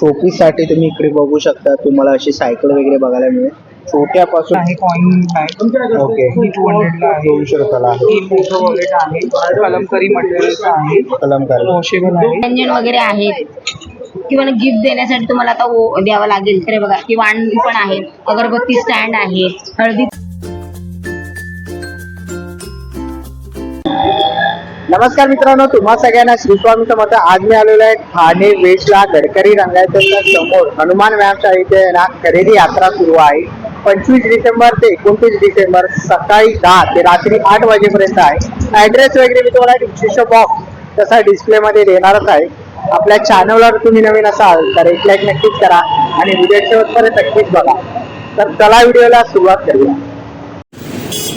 शोपीससाठी तुम्ही इकडे बघू शकता. तुम्हाला अशी सायकल वगैरे बघायला मिळेल. छोट्यापासून आहे कॉइन आहे ओके. टू हंड्रेडला आहे. दोनशे रुपयाला आहे. ही मोठं वॉलेट आहे. कलमकरी मटेरियलचं आहे. कलमकार. वॉशेबल आहे. व्यंजन वगैरे आहेत. किंवा गिफ्ट देण्यासाठी तुम्हाला आता ओ- द्यावं लागेल. तर हे बघा ही वाण पण आहे. अगरबत्ती स्टँड आहे. हळदी नमस्कार मित्रांनो तुम्हा सगळ्यांना श्रीस्वामीचं समर्थ आज मी आलेलो आहे. ठाणे वेशला गडकरी रंगायच्या समोर हनुमान व्यायामशाळा इथे ना खरेदी यात्रा सुरू आहे. पंचवीस डिसेंबर ते एकोणतीस डिसेंबर सकाळी दहा ते रात्री आठ वाजेपर्यंत आहे. ऍड्रेस वगैरे मी तुम्हाला विशिष्ट बॉक्स तसा डिस्प्ले मध्ये देणारच आहे. आपल्या चॅनलवर तुम्ही नवीन असाल तर एक लाईक नक्कीच करा आणि व्हिडिओ शेवटपर्यंत नक्कीच बघा. तर चला व्हिडिओला सुरुवात करूया.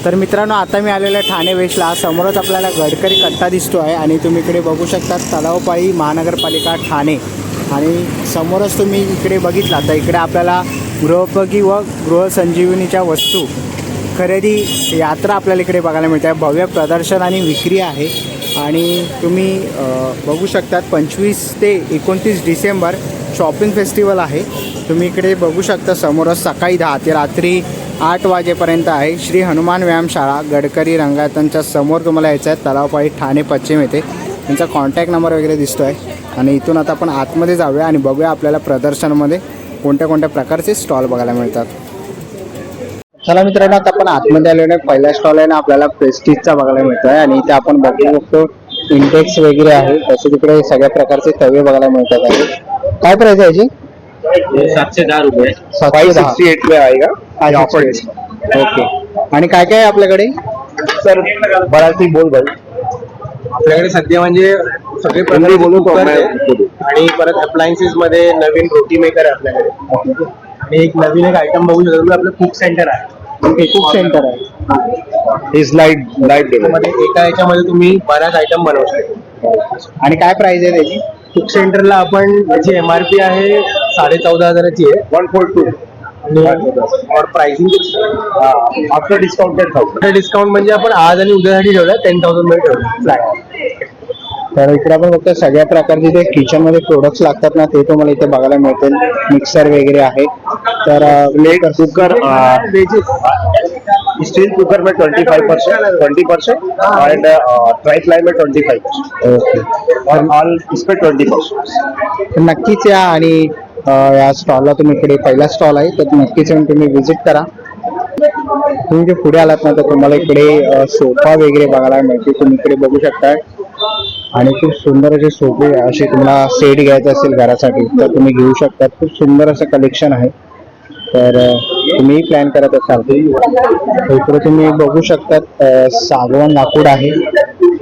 तर मित्रांनो आता मी आलेलो आहे ठाणे वेस्टला. समोरच आपल्याला गडकरी कट्टा दिसतो आहे आणि तुम्ही इकडे बघू शकता तलावपाळी महानगरपालिका ठाणे. आणि समोरच तुम्ही इकडे बघितला तर इकडे आपल्याला गृहपगी व गृहसंजीवनीच्या वस्तू खरेदी यात्रा आपल्याला इकडे बघायला मिळते. आहे भव्य प्रदर्शन आणि विक्री आहे. आणि तुम्ही बघू शकतात पंचवीस ते एकोणतीस डिसेंबर शॉपिंग फेस्टिवल आहे. तुम्ही इकडे बघू शकता समोरच सकाळी दहा ते रात्री आठ वाजेपर्यंत आहे. श्री हनुमान व्यायामशाळा गडकरी रंगायतांच्या समोर तुम्हाला यायचं आहे. तलावपाळी ठाणे पश्चिम येथे. त्यांचा कॉन्टॅक्ट नंबर वगैरे दिसतो आहे आणि इथून आता आपण आतमध्ये जाऊया आणि बघूया आपल्याला प्रदर्शनामध्ये कोणत्या कोणत्या प्रकारचे स्टॉल बघायला मिळतात. चला मित्रांनो आता आपण आतमध्ये आलेलो आहे. पहिला स्टॉल आहे ना आपल्याला प्रेस्टिजचा बघायला मिळतो आहे आणि इथे आपण बघू शकतो इंडेक्स वगैरे आहे. तसे तिकडे सगळ्या प्रकारचे तवे बघायला मिळतात. आहे काय प्राइस आहे याची? सातशे दहा रुपये. सातशे दहा. एट में आएगा अच्छा, ओके आणि काय काय आहे आपल्याकडे? सर बराचशी बोल भाई आपल्याकडे सध्या म्हणजे सगळे प्रकारचे आहे आणि परत अप्लायन्सेस मध्ये नवीन रोटी मेकर आहे आपल्याकडे. आणि एक नवीन एक आयटम बघू शकतो म्हणजे आपलं कुक सेंटर आहे. कुक सेंटर आहे. इज लाइट लाइटमध्ये एका याच्यामध्ये तुम्ही बऱ्याच आयटम बनवू शकता. आणि काय प्राइस आहे त्याची? कुक सेंटरला आपण त्याची एमआरपी आहे साडे चौदा हजाराची आहे. वन फोर टू और pricing after discount ten thousand discount म्हणजे आपण आज आणि उद्यासाठी ठेवलं टेन थाउजंडमध्ये ठेवलं फ्लॅट तर इकडे आपण बघतो सगळ्या प्रकारचे जे किचनमध्ये प्रोडक्ट्स लागतात ना ते तुम्हाला इथे बघायला मिळतील. मिक्सर वगैरे आहे. तर प्लेट कुकर स्टील कुकर में twenty five percent twenty percent and tri ply में ट्वेंटी फाइव परसेंट ओके और ऑल इस पे ट्वेंटी परसेंट नक्कीच या आणि या स्टॉलला तुम्ही इकडे पहिला स्टॉल आहे तर नक्कीच येऊन तुम्ही व्हिजिट करा. तुम्ही जे पुढे आलात ना तर तुम्हाला इकडे सोफा वगैरे बघायला मिळते तुम्ही इकडे बघू शकता आणि खूप सुंदर असे सोफे असे तुम्हाला सेट घ्यायचे असेल घरासाठी तर तुम्ही घेऊ शकता. खूप सुंदर असं कलेक्शन आहे. तर तुम्ही प्लॅन करत असाल इकडे तुम्ही बघू शकतात सागवान लाकूड आहे.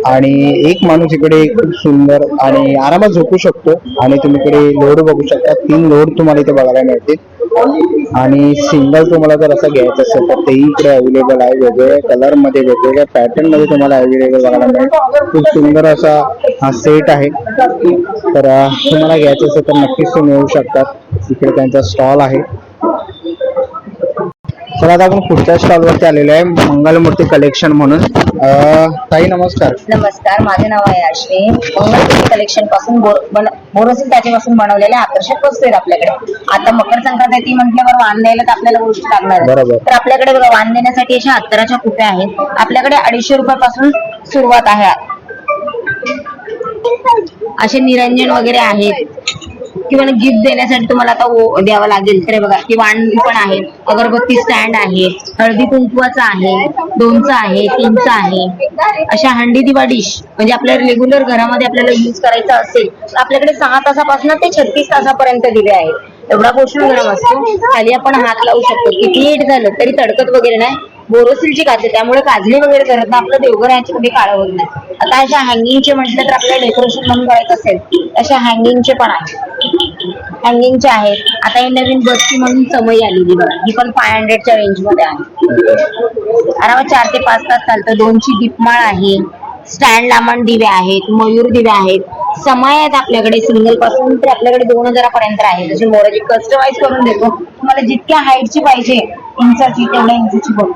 आणि एक माणूस इकडे खूप सुंदर आणि आरामात झोपू शकतो. आणि तुम्ही इकडे लोड बघू शकता. तीन लोड तुम्हाला इथे बघायला मिळतील. आणि सिंगल तुम्हाला जर असं घ्यायचं असेल तर तेही इकडे अवेलेबल आहे. वेगवेगळ्या कलरमध्ये वेगवेगळ्या पॅटर्नमध्ये तुम्हाला अवेलेबल बघायला मिळेल. खूप सुंदर असा हा सेट आहे. तर तुम्हाला घ्यायचं असेल तर नक्कीच तुम्ही येऊ शकतात इकडे त्यांचा स्टॉल आहे. चला आता आपण पुढच्या स्टॉल वरती आलेलो आहे मंगलमूर्ती कलेक्शन म्हणून. अं, ताई नमस्कार. नमस्कार माझे नाव आहे अश्विनी मंगलगिरी कलेक्शनपासून बोर- बन- बोरोसिल त्याच्यापासून बनवलेल्या आकर्षक वस्तू आहेत आपल्याकडे. आता मकर संक्रांत आहे ती म्हटल्यावर वाण द्यायला तर आपल्याला गोष्टी लागणार. बरोबर. तर आपल्याकडे बघा वाण देण्यासाठी अशा अत्तराच्या कुप्या आहेत. आपल्याकडे अडीचशे रुपयापासून सुरुवात आहे. असे निरंजन वगैरे आहेत. किंवा गिफ्ट देण्यासाठी तुम्हाला आता द्यावं लागेल. तर बघा ही वाण पण आहे अगरबत्ती स्टँड आहे हळदी कुंकवाचा आहे दोनचा आहे तीनचा आहे. अशा हंडी दिवा डिश म्हणजे आपल्याला रेग्युलर घरामध्ये आपल्याला युज करायचा असेल तर आपल्याकडे सहा तासापासून ते छत्तीस तासापर्यंत दिले आहेत. एवढा पोषण गरम असतो. खाली आपण हात लावू शकतो. किती हिट झालं तरी तडकत वगैरे नाही. बोरोसिलची काच त्यामुळे काजली वगैरे करत नाही आपलं देवघर याच्यामध्ये म्हणजे काळं होत नाही. आता अशा हँगिंगचे म्हटलं तर आपल्याला डेकोरेशन म्हणून करायचं असेल अशा हँगिंगचे पण आहेत. हँगिंगचे आहेत. आता ही नवीन बसची म्हणून समय आलेली बघा. ही पण फाय हंड्रेडच्या रेंजमध्ये आहे. आरामात चार ते पाच तास चालतं. दोनची दीपमाळ आहे. स्टँड लामन दिवे आहेत. मयूर दिवे आहेत. समय आहेत आपल्याकडे. सिंगलपासून तर आपल्याकडे दोन हजारापर्यंत आहे जसे मोराची कस्टमाइज करून देतो. तुम्हाला जितक्या हाईटची पाहिजे इंचाची तेवढ्या इंचाची बघ.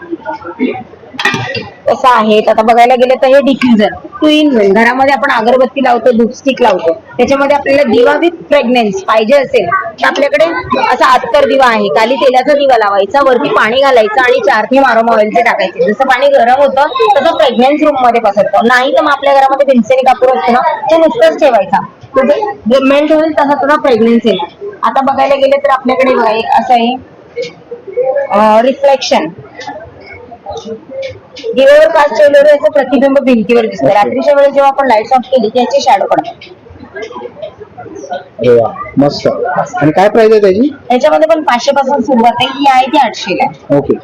कसं आहे. आता बघायला गेलं तर हे डिफ्युजर टू इन वन घरामध्ये आपण अगरबत्ती लावतो धूपस्टिक लावतो. त्याच्यामध्ये आपल्याला दिवा विथ फ्रेग्नेन्स पाहिजे असेल तर आपल्याकडे असा आतकर दिवा आहे. खाली तेलाचा दिवा लावायचा वरती पाणी घालायचं आणि चार ते मारो ऑइलचे टाकायचे. जसं पाणी गरम होतं तसं प्रेग्नेन्स रूममध्ये पसरतो. नाही तर मग आपल्या घरामध्ये भिंसेनी कापूर असतो ना तो नुसतंच ठेवायचा. म्हणजे तो मेल्ट होईल तसा तुला प्रेग्नेन्स येईल. आता बघायला गेलं तर आपल्याकडे असं आहे रिफ्लेक्शन दिव्यावर काच ठेवल्यावर याचं प्रतिबिंब भिंतीवर दिसतं. रात्रीच्या वेळेस जेव्हा आपण लाइट ऑफ केली की याचे शॅडो पडतात अरे वा मस्त. आणि काय प्राइस आहे त्याची? याच्यामध्ये पण पाचशे पासून सुरुवात आहे. ही आहे ती आठशे आहे ओके.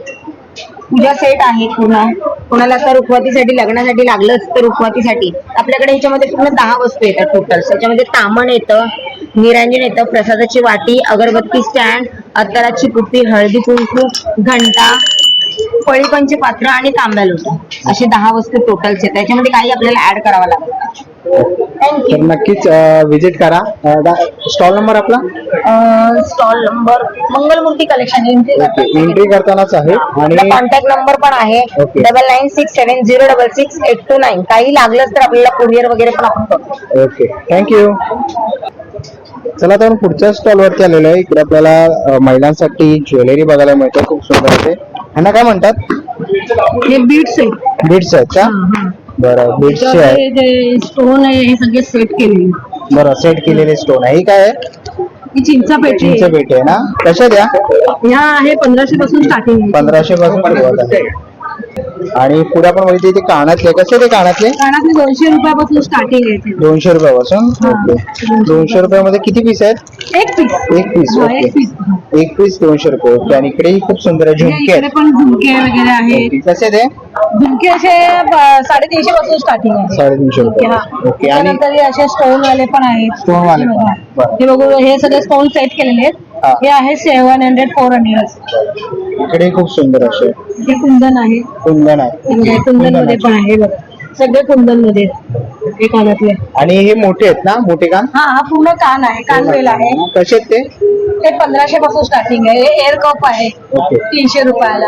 पूजा सेट आहे पूर्ण. कोणाला तर रुखवातीसाठी लग्नासाठी लागलं तर रुखवातीसाठी आपल्याकडे ह्याच्यामध्ये पूर्ण दहा वस्तू येतात टोटल त्याच्यामध्ये तामण येतं निरांजन येतं प्रसादाची वाटी अगरबत्ती स्टँड अत्तराची कुपी हळदी कुंकू घंटा पळीपंचे पात्र आणि तांब्या लोटा. असे दहा वस्तू टोटलचे त्याच्यामध्ये काही आपल्याला ऍड करावं लागतं तर नक्कीच विजिट करा. स्टॉल नंबर आपला? Stall number Mangalmurti collection entry करतानाच आहे. आणि कॉन्टॅक्ट नंबर पण आहे. Double nine six seven zero double six eight two nine काही लागलंच तर आपल्याला कुरिअर वगैरे पण आपण करतो. ओके थँक्यू चला तर पुढच्या स्टॉल वरती आलेलो आहे. इकडे आपल्याला महिलांसाठी ज्वेलरी बघायला मिळते. खूप सुंदर आहे ह्यांना काय म्हणतात? हे बीट्स आहे बीड्स आहेत का? बरं आहे जे स्टोन आहे हे सगळे सेट केलेले. बरं सेट केलेले स्टोन आहे. ही काय आहे? ही चिंचा पेटी चिंच पेटी आहे ना? कशा द्या? ह्या आहे पंधराशे पासून स्टार्टिंग पंधराशे पासून सुरुवात आहे. आणि पुढे आपण बघितले ते कानातले कसे ते कानातले? कानातले दोनशे रुपयापासून स्टार्टिंग आहे. दोनशे रुपयापासून? ओके. दोनशे रुपयामध्ये किती पीस आहेत? एक पीस एक पीस हा, ओके. एक पीस एक पीस दोनशे रुपये ओके. आणि इकडेही खूप सुंदर आहे झुमके इकडे आहेत पण झुमके वगैरे आहेत. ओके. कसे ते? झुमके असे साडेतीनशे पासून स्टार्टिंग आहे. साडेतीनशे झुमके, रुपये. ओके आणि त्यानंतर हे असे स्टोन वाले पण आहेत. Stone वाले पण हे बघा. बरं. हे बघू हे सगळे स्टोन सेट केलेले हा. आहेत. हे. आहे सेव्हन हंड्रेड फोर हंड्रेड इकडे खूप सुंदर असे. हे कुंदन आहे. कुंदन आहे. कुंदनमध्ये पण आहे बघा. सगळे कुंदनमध्ये हे कानातले आणि हे मोठे आहेत ना? मोठे कान? हा हा पूर्ण कान आहे कानवेल आहे. कसे आहेत ते? ते पंधराशे पासून स्टार्टिंग आहे. हे एअर कप आहे. ओके. तीनशे रुपयाला.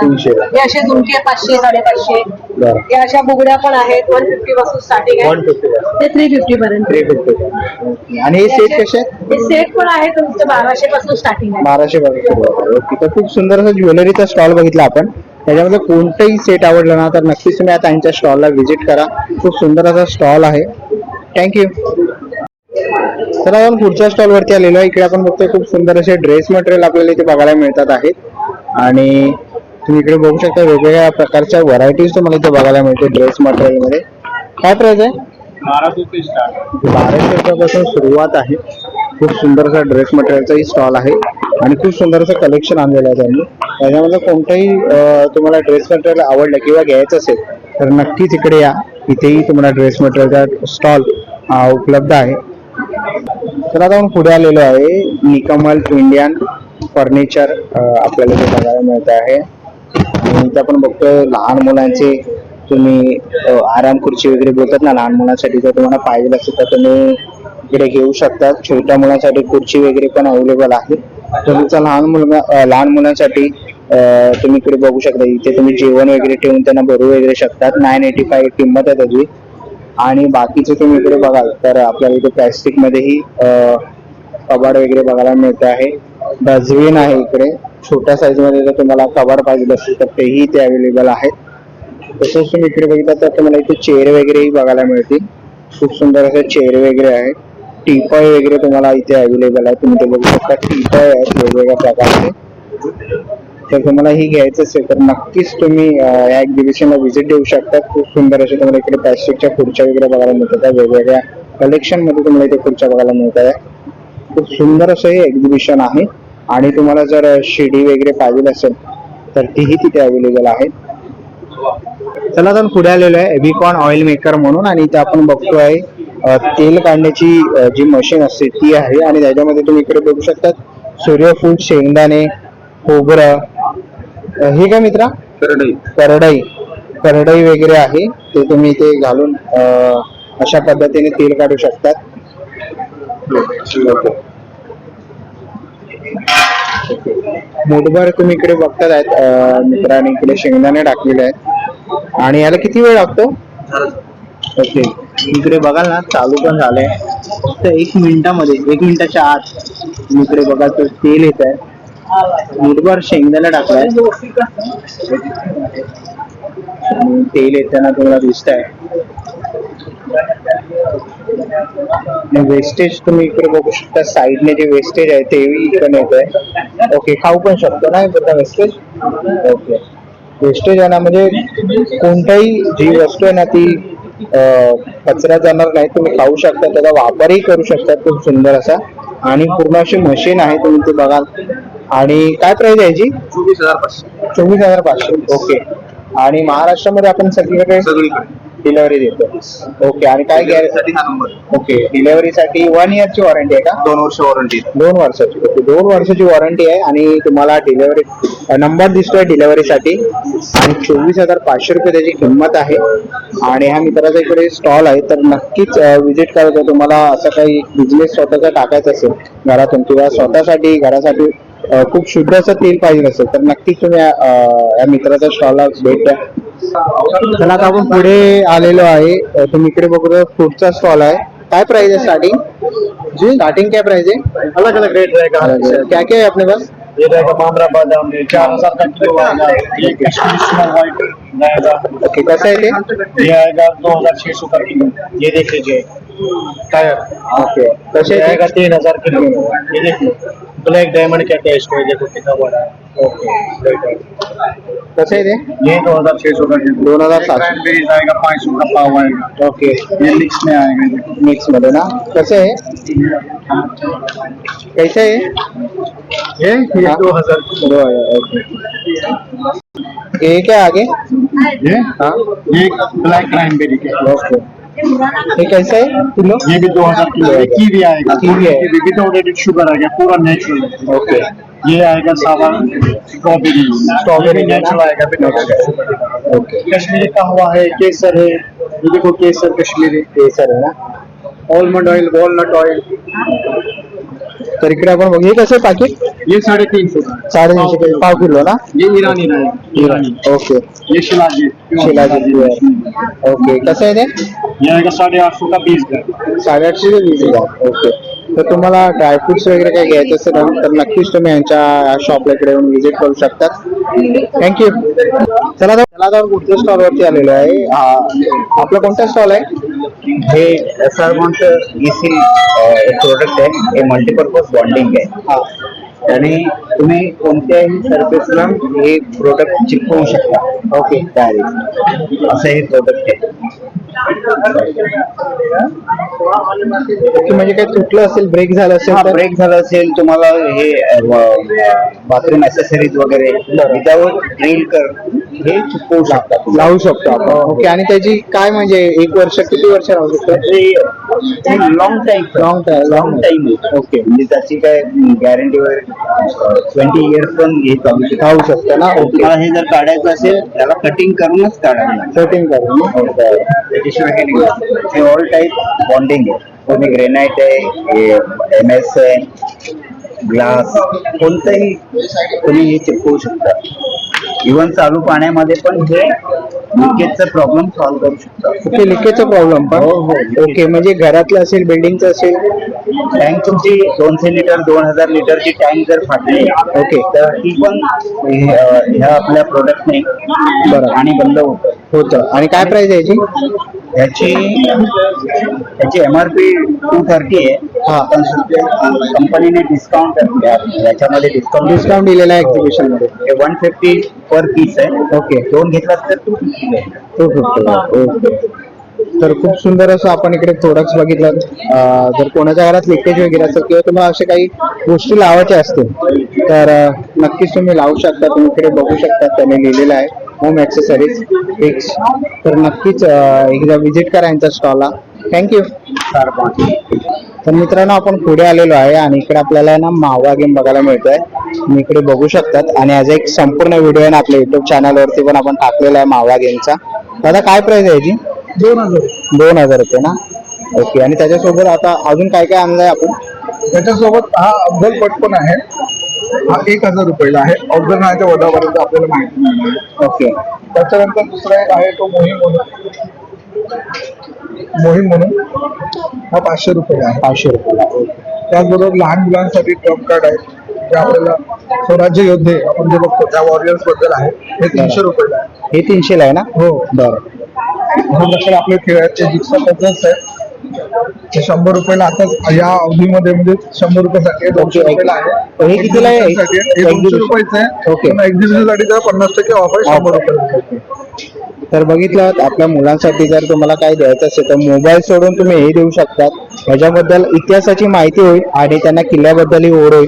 हे असे झुमके पाचशे साडेपाचशे. बरं. हे अशा बुगड्या पण आहेत. वन फिफ्टी पासून स्टार्टिंग आहे. फिफ्टी ते थ्री फिफ्टी पर्यंत. थ्री फिफ्टी आणि हे सेट कसे आहेत? हे सेट पण आहे तुमचं बाराशे पासून स्टार्टिंग आहे. बाराशे पासून ओके. तर खूप सुंदर असं ज्वेलरीचा स्टॉल बघितला आपण. त्याच्यामध्ये कोणतंही सेट आवडलं ना तर नक्कीच तुम्ही आता त्यांच्या स्टॉलला व्हिजिट करा. खूप सुंदर असा स्टॉल आहे. थँक्यू तर आपण पुढच्या स्टॉल वरती आलेलो आहे. इकडे आपण बघतोय खूप सुंदर असे ड्रेस मटेरियल आपल्याला इथे बघायला मिळतात आहेत. आणि तुम्ही इकडे बघू शकता वेगवेगळ्या प्रकारच्या व्हरायटीज तुम्हाला इथे बघायला मिळते ड्रेस मटेरियलमध्ये. काय प्राइस आहे? बाराशे रुपयापासून सुरुवात आहे. खूप सुंदर असा ड्रेस मटेरियलचाही स्टॉल आहे आणि खूप सुंदर असं कलेक्शन आणलेलं आहे त्यांनी. त्याच्यामध्ये कोणतंही तुम्हाला ड्रेस मटेरियल आवडलं किंवा घ्यायचं असेल तर नक्कीच इकडे या. इथेही तुम्हाला ड्रेस मटेरियलचा स्टॉल उपलब्ध आहे. तर आता आपण पुढे आलेलो आहे. निकमल इंडियन फर्निचर आपल्याला इथे बघायला मिळत आहे. आणि इथे आपण बघतोय लहान मुलांचे तुम्ही आराम खुर्ची वगैरे बोलतात ना लहान मुलांसाठी जर तुम्हाला पाहिजे असेल तर तुम्ही इकडे घेऊ शकता छोट्या मुलांसाठी खुर्ची वगैरे पण अवेलेबल आहे. तर तुमचा लहान मुलगा लहान मुलांसाठी तुम्ही इकडे बघू शकता इथे तुम्ही जेवण वगैरे ठेवून त्यांना भरू वगैरे शकतात. नाईन एटी फाय किंमत आहे त्याची. आणि बाकीचे तुम्ही इकडे बघाल तर आपल्याला इथे प्लॅस्टिक मध्येही कबाड वगैरे बघायला मिळते आहे. डस्टबिन आहे इकडे. छोट्या साईजमध्ये जर तुम्हाला कबाड पाहिजे असेल तर तेही इथे अवेलेबल आहेत तसंच तुम्ही इकडे बघितलं तर तुम्हाला इथे चेअर वगैरेही बघायला मिळतील. खूप सुंदर असे चेअर वगैरे आहेत. टीपॉय वगैरे तुम्हाला इथे अवेलेबल आहे. तुम्ही ते बघू शकता. टीपॉय आहेत वेगवेगळ्या प्रकारचे. तर तुम्हाला ही घ्यायचं असेल तर नक्कीच तुम्ही या एक्झिबिशनला व्हिजिट देऊ शकता. खूप सुंदर असे तुम्हाला इकडे प्लॅस्टिकच्या खुर्च्या वगैरे बघायला मिळतात. आहे. वेगवेगळ्या कलेक्शनमध्ये तुम्हाला इथे खुर्च्या बघायला मिळतात. खूप सुंदर असं हे एक्झिबिशन आहे. आणि तुम्हाला जर शिडी वगैरे पाहिजे असेल तर तीही तिथे अवेलेबल आहे चला तर पुढे आलेलो आहे. एबिकॉन ऑइल मेकर म्हणून आणि इथे आपण बघतो आहे तेल काढण्याची जी मशीन असते ती आहे आणि त्याच्यामध्ये तुम्ही इकडे बघू शकतात सूर्यफूल शेंगदाणे खोबरं. हे काय मित्रा? करडई. करडई. वगैरे आहे. ते तुम्ही इथे घालून अशा पद्धतीने तेल काढू शकतात. मुठभर तुम्ही इकडे बघतात आहेत मित्रांनी इकडे शेंगदाणे टाकलेले आहेत. आणि याला किती वेळ लागतो? ओके. इकडे बघाल ना चालू पण झालंय. फक्त एक मिनिटामध्ये एक मिनिटाच्या आत इकडे बघा तर तेल येत आहे. मीठभर शेंगदाणा टाकलाय. तेल येताना तुम्हाला दिसत आहे वेस्टेज तुम्ही इकडे बघू शकता साईडने जे वेस्टेज आहे ते इकडे येत आहे. ओके खाऊ पण शकतो ना इकडचा वेस्टेज ओके. वेस्टेज आहे ना म्हणजे कोणताही जी वस्तू आहे ना ती कचरा जाणार नाही तुम्ही खाऊ शकता त्याचा वापरही करू शकता खूप सुंदर असा. आणि पूर्ण अशी मशीन आहे तुम्ही ते बघाल. आणि काय प्राइस आहे याची? चोवीस हजार पाचशे. चोवीस हजार पाचशे. ओके आणि महाराष्ट्रामध्ये आपण सगळीकडे सगळीकडे. डिलिव्हरी देतो ओके आणि काय गॅरंटी हा नंबर. ओके डिलिव्हरीसाठी वन इयरची वॉरंटी आहे का? दोन वर्ष वॉरंटी दोन वर्षाची ओके दोन वर्षाची वॉरंटी आहे आणि तुम्हाला डिलिव्हरी नंबर दिसतोय डिलिव्हरीसाठी आणि चोवीस हजार पाचशे रुपये त्याची किंमत आहे. आणि हा मित्राचा इकडे स्टॉल आहे तर नक्कीच विजिट करायचं तुम्हाला असं काही बिझनेस स्वतःचा टाकायचा असेल घरातून किंवा स्वतःसाठी घरासाठी खूप शुद्ध असं तेल पाहिजे असेल तर नक्कीच तुम्ही या मित्राच्या स्टॉलला भेट द्या. चला आता आपण पुढे आलेलो आहे. तुम्ही इकडे बघतो फ्रूटचा स्टॉल आहे. काय प्राइस है स्टार्टिंग जी? स्टार्टिंग क्या प्राइस है अलग अलग रेट रहेगा. क्या क्या है अपने पास? ये रहेगा मामरा बादाम में चार हजार का किलो आएगा ये कश्मीरी रहेगा ओके कैसा है ये? आएगा दो हजार छह सौ का. किलो ये देख लीजिए. टायर. ओके कैसे आएगा तीन हजार किलो ये देखिए. ब्लैक डायमंड का टेस्ट है? देखो कितना बड़ा है. कैसे है ये दो हज़ार छह सौ का दोन हज़ार सात आएगा पाँच सौ का पाव आएगा ओके ये मिक्स में आएगा मिक्स मध्ये ना कैसे है? कैसे है? ये ये हाँ। दो हज़ार। दो हज़ार, ओके ये क्या आगे? ये? हाँ। ये ब्लैक क्रैनबेरी के। ओके ये कैसा है किलो? ये भी दो हजार किलो है कीवी आएगा कीवी है। विदाउट एडिड शुगर आएगा पूरा नेचुरल ओके. ये आएगा सावन स्ट्रॉबेरी स्ट्रॉबेरी नेचुरल आएगा शुगर ओके. कश्मीरी कहवा है केसर है ये देखो केसर कश्मीरी. केसर है ना? आलमंड ऑयल वॉलनट ऑयल तर इकडे आपण बघू. हे कसं पाकिट ये साढ़े तीन सौ का साडेतीनशे काही पाव किलो ना? ये ईरानी रहेगा ईरानी ओके. ये शिलाजी शिलाजीत आहे ओके. कसं आहे ते? ये आएगा साढ़े आठ सौ का बीस ग्राम? साडेआठशे ते वीस हजार ओके. तर तुम्हाला ड्रायफ्रुट्स वगैरे काही घ्यायचं असेल तर नक्कीच तुम्ही यांच्या शॉपला इकडे येऊन व्हिजिट करू शकतात थँक्यू चला तर चला तर पुढच्या स्टॉल वरती आलेलो आहे? हा, आपला कोणता स्टॉल आहे? हे एसआरमॉन्ट इसी एक प्रोडक्ट आहे. हे मल्टीपर्पज बॉन्डिंग आहे. आणि तुम्ही कोणत्याही सर्फेसला हे प्रोडक्ट चिपकवू शकता. ओके डायरेक्ट असं हे प्रोडक्ट आहे. म्हणजे काही तुटलं असेल ब्रेक झालं असेल हा तर? ब्रेक झाला असेल तुम्हाला हे बाथरूम ऍसेसरीज वगैरे विदाउट ड्रिल कर हे चिपकवू शकता तुम्ही. लावू शकतो आपण. ओके आणि त्याची काय म्हणजे एक वर्ष किती वर्ष राहू शकतो? Long time long time long time okay. म्हणजे त्याची काय गॅरंटी वगैरे ट्वेंटी इयर्स पण हे चालू शकतं. राहू शकतो ना? ओके तुम्हाला हे जर काढायचं असेल त्याला कटिंग करूनच काढायला लागेल सेटिंग करून त्याच्याशिवाय के हे ऑल टाईप बॉन्डिंग आहे. तुम्ही ग्रेनाइट आहे एम एस आहे ग्लास कोणतंही तुम्ही हे चिपकवू शकता. इव्हन चालू पाण्यामध्ये पण हे लिकेजचा प्रॉब्लेम सॉल्व्ह करू शकता ओके लिकेजचा प्रॉब्लेम पण हो, हो. ओके म्हणजे घरातलं असेल बिल्डिंगचं असेल टँक तुमची दोनशे लिटर दोन हजार लिटरची टँक जर फाटली ओके. तर ती पण हे, अं, ह्या आपल्या प्रोडक्टने बरं. आणि बंद होतं होतं आणि काय प्राइस आहे याची याची याची M R P two thirty आहे. हा. पण सध्या कंपनीने डिस्काउंट याच्यामध्ये डिस्काउंट डिस्काउंट दिलेला आहे एक्झिबिशनमध्ये. वन फिफ्टी पर पीस आहे. ओके दोन घेतलात तर two fifty two fifty okay तर खूप सुंदर असं आपण इकडे प्रोडक्ट्स बघितलं. जर कोणाच्या घरात लिकेज वगैरे असेल किंवा तुम्हाला अशा काही गोष्टी लावायच्या असतील तर नक्कीच तुम्ही लावू शकता. तुम्ही इकडे बघू शकता. त्याने लिहिलेलं आहे होम ॲक्सेसरीज फिक्स तर नक्कीच एकदा व्हिजिट करा यांच्या स्टॉलला थँक्यू तर मित्रांनो आपण पुढे आलेलो आहे आणि इकडे आपल्याला ना मावा गेम बघायला मिळतोय. तुम्ही इकडे बघू शकतात. आणि याचा एक संपूर्ण व्हिडिओ आहे ना आपल्या युट्यूब चॅनलवरती पण आपण टाकलेला आहे मावा गेमचा दादा काय प्राईज आहे याची? दोन हजार दोन हजार रुपये ना? ओके आणि त्याच्यासोबत आता अजून काय काय आणलंय आपण? त्याच्यासोबत हा अफजल पट पण आहे. हा एक हजार रुपयाला आहे. अफजल नावाच्या वडापर्यंत आपल्याला माहिती नाही ओके. त्याच्यानंतर दुसरा एक आहे तो मोहीम म्हणून. मोहीम म्हणून हा पाचशे रुपये आहे. पाचशे रुपयाला त्याचबरोबर लहान मुलांसाठी ट्रम्प कार्ड आहे. जे आपल्याला स्वराज्य योद्धे आपण जे बघतो त्या वॉरियर्सबद्दल आहे. हे तीनशे रुपये आहे. हे तीनशेला आहे ना? हो. बरं. म्हणून लक्षात आपले खेळाचे आहे ते शंभर रुपयाला आता या अवधीमध्ये म्हणजे शंभर रुपयासाठी दोनशे. रुपयाला आहे हे कितीला आहे? दोनशे. रुपयाचं आहे ओके. पण एक्झिबिशनसाठी जर पन्नास टक्के ऑफर आहे शंभर रुपये तर बघितलं आपल्या मुलांसाठी जर तुम्हाला काय द्यायचं असेल तर मोबाईल सोडून तुम्ही हे देऊ शकतात ह्याच्याबद्दल इतिहासाची माहिती होईल आणि त्यांना किल्ल्याबद्दलही ओढ होईल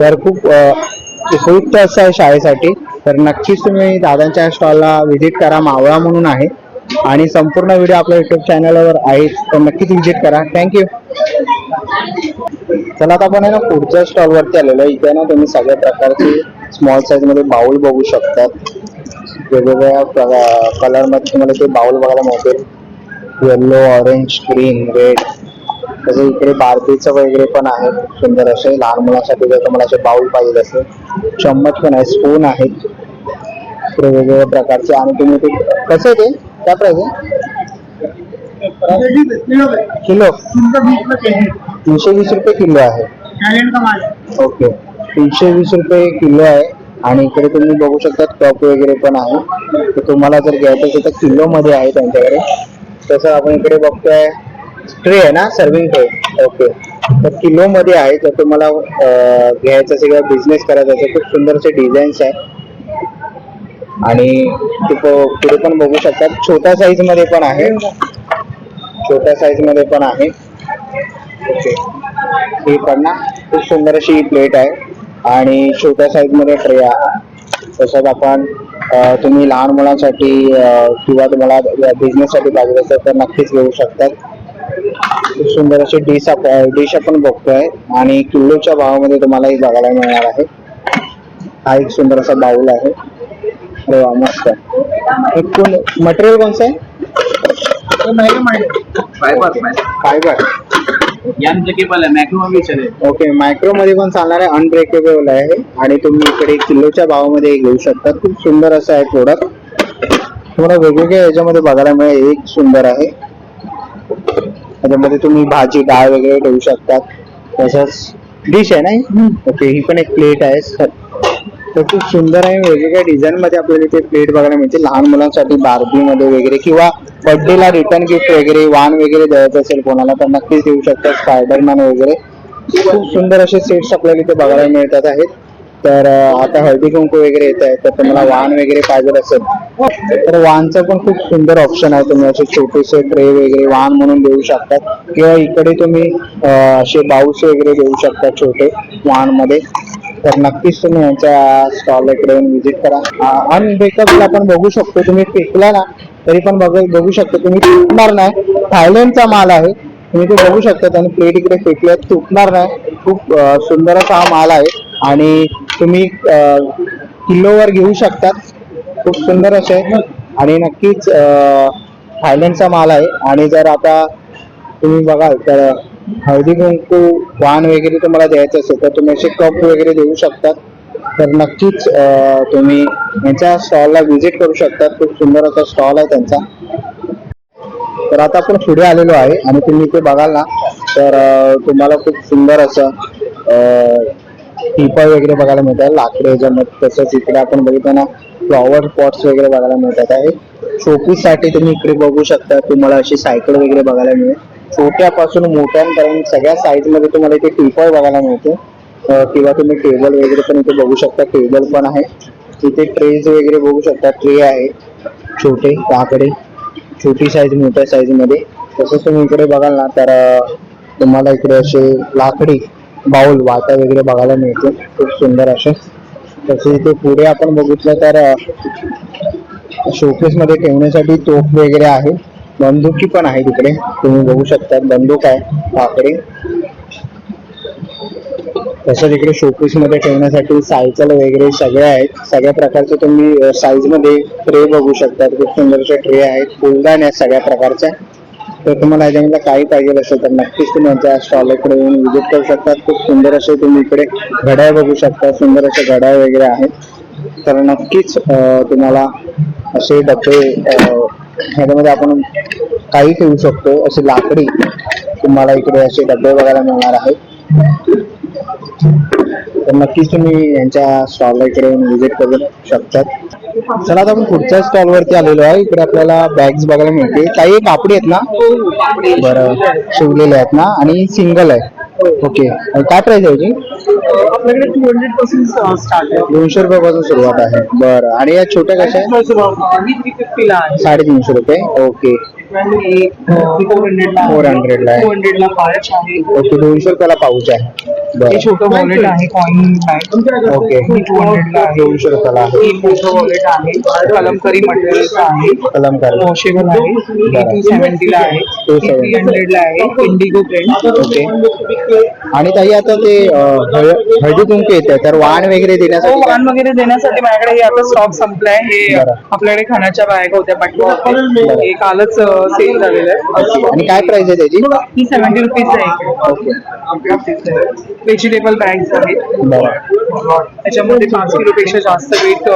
तर खूप उपयुक्त असं आहे शाळेसाठी तर नक्कीच तुम्ही दादांच्या स्टॉलला व्हिजिट करा मावळा म्हणून आहे आणि संपूर्ण व्हिडिओ आपल्या युट्यूब चॅनलवर आहे तर नक्कीच व्हिजिट करा. थँक्यू चला आता आपण आहे ना पुढच्या स्टॉल वरती आलेलो आहे. इथे ना तुम्ही सगळ्या प्रकारचे स्मॉल साईजमध्ये बाउल बघू शकतात. वेगवेगळ्या कलरमध्ये तुम्हाला ते बाउल बघायला मिळतील. येल्लो ऑरेंज ग्रीन रेड तसं इकडे बारबीचं वगैरे पण आहे. सुंदर असे लहान मुलांसाठी जर तुम्हाला असे बाउल पाहिजे असेल. चम्मच पण आहे स्पून आहेत इकडे वेगवेगळ्या प्रकारचे. आणि तुम्ही ते कसं आहे ते? क्या प्राइस है? किलो। तीनशे वीस रुपये किलो आहे. ओके. तीनशे वीस रुपये किलो आहे. आणि इकडे तुम्ही बघू शकता टॉप वगैरे पण आहे. तर तुम्हाला जर घ्यायचं असेल तर किलो मध्ये आहे त्यांच्याकडे. तसं आपण इकडे बघतोय. ट्रे आहे ना? Serving tray. ओके. तर किलो मध्ये आहे. तर तुम्हाला घ्यायचं असेल किंवा बिझनेस करायचा असेल खूप सुंदरसे डिझाईन्स आहे आणि ते पुढे पण बघू शकतात. छोट्या साईजमध्ये पण आहे. छोट्या साईजमध्ये पण आहे. ओके ही पण ना खूप सुंदर अशी ही प्लेट आहे. आणि छोट्या साईजमध्ये ट्रे आहे. तसंच आपण तुम्ही लहान मुलांसाठी किंवा तुम्हाला बिझनेस साठी पाहिजे असेल तर नक्कीच घेऊ शकतात. खूप सुंदर अशी डिश आपण डिश आपण बघतोय. आणि किलोच्या भावामध्ये तुम्हाला ही बघायला मिळणार आहे. हा एक सुंदर असा बाउल आहे. अरे वा मस्त हे कोण मटेरियल कोणचं आहे फायबर केबल आहे मॅक्रो भी चले ओके मायक्रो मध्ये पण चालणार आहे अनब्रेकेबल आहे. आणि तुम्ही इकडे किलोच्या भावामध्ये घेऊ शकता. खूप सुंदर असं आहे प्रोडक्ट तुम्हाला वेगवेगळ्या याच्यामध्ये बघायला मिळेल. एक सुंदर आहे. त्याच्यामध्ये तुम्ही भाजी डाळ वगैरे ठेवू शकतात तसंच डिश आहे ना? ओके ही पण एक प्लेट आहे. तर खूप सुंदर आहे. वेगवेगळ्या डिझाईन मध्ये आपल्याला इथे प्लेट बघायला मिळते लहान मुलांसाठी बार्बी मध्ये वगैरे किंवा बर्थडे ला रिटर्न गिफ्ट वगैरे वाण वगैरे द्यायचं असेल कोणाला तर नक्कीच देऊ शकतात स्पायडरमॅन वगैरे. खूप सुंदर असे सेट्स आपल्याला इथे बघायला मिळतात आहेत. तर आता हळदी कुंकू वगैरे येत आहे तर तुम्हाला वाण वगैरे पाहिजे असेल तर वाणचं पण खूप सुंदर ऑप्शन आहे. तुम्ही असे छोटेसे ट्रे वगैरे वाण म्हणून देऊ शकतात किंवा इकडे तुम्ही असे बाऊस वगैरे देऊ शकता छोटे वाहनमध्ये तर नक्कीच तुम्ही यांच्या स्टॉल इकडे येऊन व्हिजिट करा. अनब्रेकेबल आपण बघू शकतो. तुम्ही फेकला ना तरी पण बघ बघू शकता. तुम्ही तुटणार नाही. थायलंडचा माल आहे. तुम्ही ते बघू शकता आणि प्लेट इकडे फेकले तुटणार नाही. खूप सुंदर असा हा माल आहे. आणि तुम्ही किलोवर घेऊ शकतात. खूप सुंदर असे. आणि नक्कीच थायलंडचा माल आहे. आणि जर आता तुम्ही बघाल तर हळदी कुंकू वाण वगैरे तुम्हाला द्यायचं असेल तर तुम्ही असे कप वगैरे देऊ शकतात. तर नक्कीच तुम्ही यांच्या स्टॉलला व्हिजिट करू शकतात. खूप सुंदर असा स्टॉल आहे त्यांचा. तर आता आपण पुढे आलेलो आहे आणि तुम्ही इथे बघाल ना तर तुम्हाला खूप सुंदर असं टिपा वगैरे बघायला मिळतात. लाकडे याच्यामध्ये तसंच इकडे आपण बघितलं ना फ्लॉवर पॉट्स वगैरे बघायला मिळतात. आहे. शोपीससाठी तुम्ही इकडे बघू शकता. तुम्हाला अशी सायकल वगैरे बघायला मिळेल. छोट्यापासून मोठ्यांपर्यंत सगळ्या साईजमध्ये तुम्हाला इथे टीपॉय बघायला मिळते. किंवा तुम्ही टेबल वगैरे पण इथे बघू शकता. टेबल पण आहे. इथे ट्रेज वगैरे बघू शकता. ट्रे आहे. छोटे काकडे. छोटी साईज मोठ्या साईजमध्ये तसंच तुम्ही इकडे बघाल ना तर तुम्हाला इकडे असे लाकडी बाउल वाटा वगैरे बघायला मिळते. खूप सुंदर असे. तसे इथे पुढे आपण बघितलं तर शोकेस मध्ये ठेवण्यासाठी तोफ वगैरे आहे. बंदुकी पण आहे तिकडे. तुम्ही बघू शकता बंदूक आहे. लाकडी तसं इकडे शोपीसमध्ये ठेवण्यासाठी सायकल वगैरे सगळे आहेत. सगळ्या प्रकारचे तुम्ही साईजमध्ये ट्रे बघू शकता खूप सुंदरचे ट्रे आहेत. फुलदान आहेत सगळ्या प्रकारच्या. तर तुम्हाला याच्यामध्ये काही पाहिजे असेल तर नक्कीच तुम्ही आमच्या स्टॉल इकडे येऊन व्हिजिट करू शकता. खूप सुंदर असे तुम्ही इकडे घड्याळ बघू शकता. सुंदर असे घड्याळ वगैरे आहेत. तर नक्कीच तुम्हाला असे डबे याच्यामध्ये ह्याच्यामध्ये आपण काही ठेवू शकतो. असे लाकडी तुम्हाला इकडे असे डबे बघायला मिळणार आहेत. तर नक्कीच तुम्ही यांच्या स्टॉलला इकडे व्हिजिट करू शकतात. चला आता आपण पुढच्या स्टॉल वरती आलेलो आहे. इकडे आपल्याला बॅग्स बघायला मिळते काही कापडी आहेत ना? बरं शिवलेले आहेत ना? आणि सिंगल आहे. ओके काय प्राइस आहे याची आपल्याकडे टू हंड्रेड पर्सेंट स्टार्ट आहे. दोनशे रुपयापासून सुरुवात आहे. बरं. आणि या छोट्या कशा आहेत? साडेतीनशे रुपये. ओके फोर हंड्रेडला 400 ला आहे. टू हंड्रेडला पाच आहे. ओके दोनशे रुपयाला पाऊच आहे. हे छोटं वॉलेट आहे कॉइन बॅग ओके. ही टू हंड्रेडला आहे. दोनशे रुपयाला आहे. ही मोठं वॉलेट आहे. कलमकरी मटेरियलचं आहे. कलमकारी. वॉशेबल आहे. ही टू सेव्हन्टीला आहे. ही थ्री हंड्रेडला आहे. Indigo print okay. आणि ताई आता ते हळदी कुंकू येते तर वाण वगैरे हो देण्यासाठी काय? वाण वगैरे देण्यासाठी माझ्याकडे हे आता स्टॉक संपलाय. हे. आपल्याकडे खाण्याच्या बॅग होत्या. पाठवा हे कालच सेल झालेलं आहे. आणि काय प्राइस आहे त्याची? ही सेव्हन्टी रुपीज आहे. ओके. व्हेजिटेबल बॅग्स आहेत. त्याच्यामध्ये पाच किलो पेक्षा जास्त वेट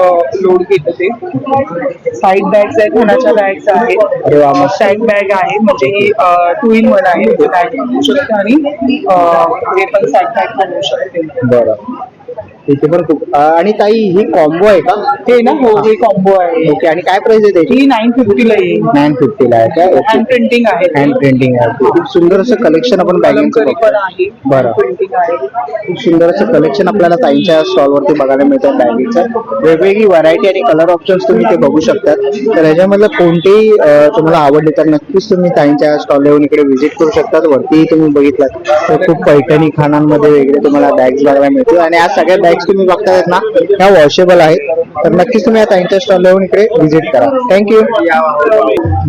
लोड घेतं ते. साईड बॅग्स आहेत खाण्याच्या बॅग्स आहेत. स्टॅक बॅग आहे म्हणजे ही टू इन वन आहे बॅग घालू शकते आणि हे पण सॅक बॅग घालू शकते. बरं. इथे पण खूप आणि ताई ही कॉम्बो आहे का? हे ना हो हे. कॉम्बो आहे. ओके आणि काय प्राइस आहे त्याची? ही नाईन फिफ्टीला येईल नाईन फिफ्टीला आहे का? ओके. हँड प्रिंटिंग आहे. हँड प्रिंटिंग आहे. खूप सुंदर असं कलेक्शन आपण बॅगिंगचं कलमकरी पण बघतो. आहे. बरं. प्रिंटिंग आहे. खूप सुंदर असं कलेक्शन आपल्याला ताईंच्या स्टॉल वरती बघायला मिळतं बॅगीचं. वेगवेगळी व्हरायटी आणि कलर ऑप्शन्स तुम्ही ते बघू शकतात. तर याच्यामधलं कोणतेही अं, तुम्हाला आवडले तर नक्कीच तुम्ही ताईंच्या स्टॉल येऊन इकडे व्हिजिट करू शकतात. वरती तुम्ही बघितलात. तर खूप पैठणी खानांमध्ये वगैरे तुम्हाला बॅग्स बघायला मिळतील. आणि आज सगळ्या बॅग्स तुम्ही बघतायत ना ह्या वॉशेबल आहेत. तर नक्कीच तुम्ही आता इंटरेस्ट स्टॉल येऊन इकडे व्हिजिट करा. थँक्यू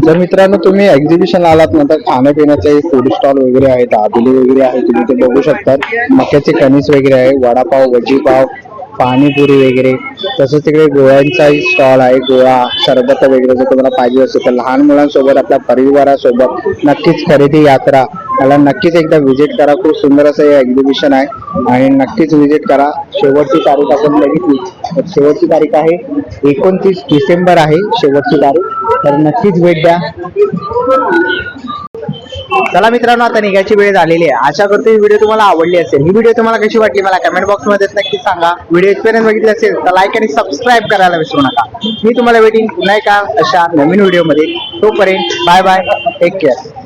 जर मित्रांनो तुम्ही एक्झिबिशन आलात ना तर खाण्यापिण्याचे फूड स्टॉल वगैरे आहेत दाबेली वगैरे आहे तुम्ही ते बघू शकता मक्याचे कणीस वगैरे आहे वडापाव भजीपाव पाणीपुरी वगैरे. तसंच तिकडे गोळ्यांचाही स्टॉल आहे गोळा सरबत वगैरे जर तुम्हाला पाहिजे असेल तर लहान मुलांसोबत आपल्या परिवारासोबत नक्कीच खरेदी यात्रा त्याला नक्कीच एकदा व्हिजिट करा. खूप सुंदर असं हे एक्झिबिशन आहे. आणि नक्कीच व्हिजिट करा. शेवटची तारीख आपण बघितली. तर शेवटची तारीख आहे. एकोणतीस डिसेंबर आहे शेवटची तारीख. तर नक्कीच भेट द्या. चला मित्रांनो आता निघायची वेळ झालेली आहे. आशा करतो ही व्हिडिओ तुम्हाला आवडली असेल. ही व्हिडिओ तुम्हाला कशी वाटली मला कमेंट बॉक्समध्ये नक्की सांगा. व्हिडिओ एक्सपिरियन्स बघितली असेल तर लाईक आणि सबस्क्राईब करायला विसरू नका. मी तुम्हाला भेटीन. पुन्हा एका अशा नवीन व्हिडिओमध्ये. तोपर्यंत बाय बाय टेक केअर